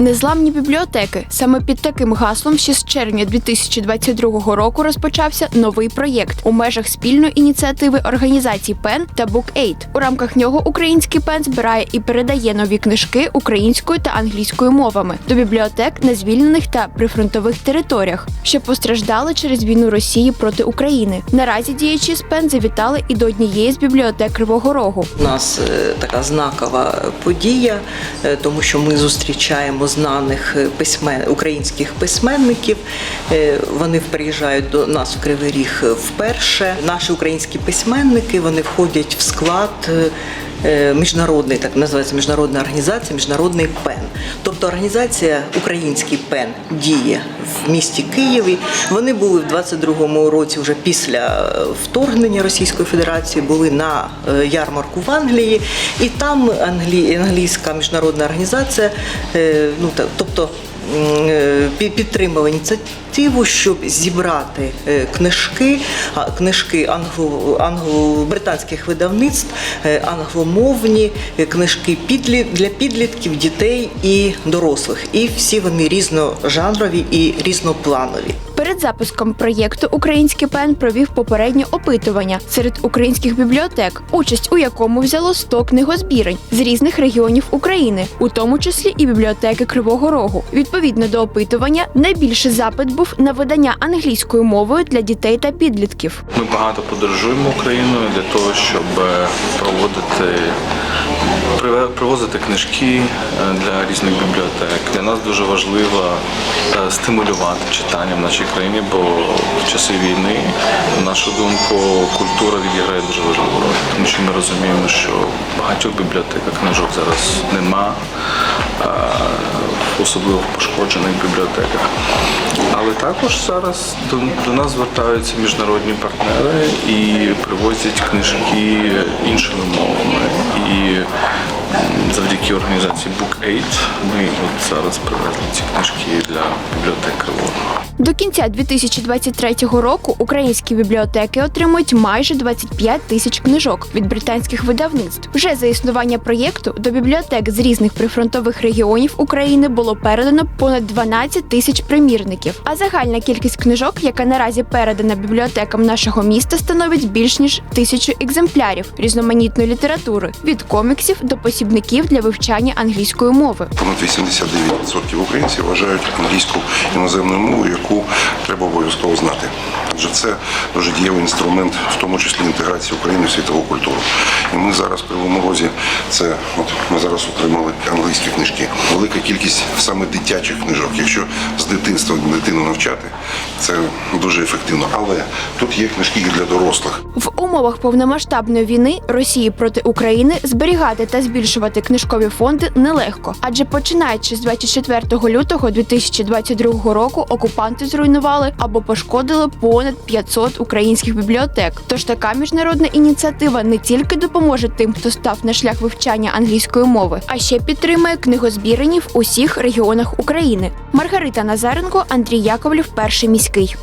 Незламні бібліотеки. Саме під таким гаслом ще з червня 2022 року розпочався новий проєкт у межах спільної ініціативи організацій ПЕН та BookAid. У рамках нього український ПЕН збирає і передає нові книжки українською та англійською мовами до бібліотек на звільнених та прифронтових територіях, що постраждали через війну Росії проти України. Наразі діячі з ПЕН завітали і до однієї з бібліотек Кривого Рогу. У нас е, така знакова подія, е, тому що ми зустрічаємо знаних е, письмен... українських письменників. Е, Вони приїжджають до нас в Кривий Ріг вперше. Наші українські письменники вони входять в склад. Е, Міжнародний, так називається міжнародна організація, міжнародний ПЕН. Тобто організація Український ПЕН діє в місті Києві. Вони були в 22-му році, вже після е, вторгнення Російської Федерації, були на е, ярмарку в Англії, і там англійська міжнародна організація, ну тобто. М, пі- Підтримала ініціативу, щоб зібрати е, книжки, книжки англо, англо-британських видавництв, е, англомовні е, книжки для підлітків, дітей і дорослих. І всі вони різножанрові і різнопланові. Перед запуском проєкту Український ПЕН провів попереднє опитування серед українських бібліотек, участь у якому взяло 100 книгозбірень з різних регіонів України, у тому числі і бібліотеки Кривого Рогу. Відповідно до опитування, найбільший запит був на видання англійською мовою для дітей та підлітків. Ми багато подорожуємо Україною для того, щоб е, проводити привозити книжки е, для різних бібліотек. Для нас дуже важливо е, стимулювати читання в нашій країні, бо в часи війни, на нашу думку, культура відіграє дуже важливу роль, тому що ми розуміємо, що в багатьох бібліотеках книжок зараз нема, е, особливо в пошкоджених бібліотеках. Але також зараз до, до нас звертаються міжнародні партнери і привозять книжки іншими мовами. І завдяки організації BookAid ми от зараз привезли ці книжки для бібліотек Кривого. До кінця 2023 року українські бібліотеки отримують майже 25 тисяч книжок від британських видавництв. Вже за існування проєкту до бібліотек з різних прифронтових регіонів України було передано понад 12 тисяч примірників. А загальна кількість книжок, яка наразі передана бібліотекам нашого міста, становить більш ніж тисячу екземплярів різноманітної літератури від коміксів до посібників для вивчання англійської мови. Понад 89% українців вважають англійську іноземною мовою, яку треба обов'язково знати. Адже це дуже дієвий інструмент, в тому числі інтеграції України в світову культуру. І ми зараз в Кривому Розі, це от ми зараз отримали англійські книжки. Велика кількість саме дитячих книжок. Якщо з дитинства дитину навчати, це дуже ефективно. Але тут є книжки і для дорослих. В умовах повномасштабної війни Росії проти України зберігати та збільшувати книжкові фонди нелегко, адже починаючи з 24 лютого 2022 року окупанти зруйнували або пошкодили понад 500 українських бібліотек. Тож така міжнародна ініціатива не тільки допоможе тим, хто став на шлях вивчання англійської мови, а ще підтримує книгозбірені в усіх регіонах України. Маргарита Назаренко, Андрій Яковлів, перший міський.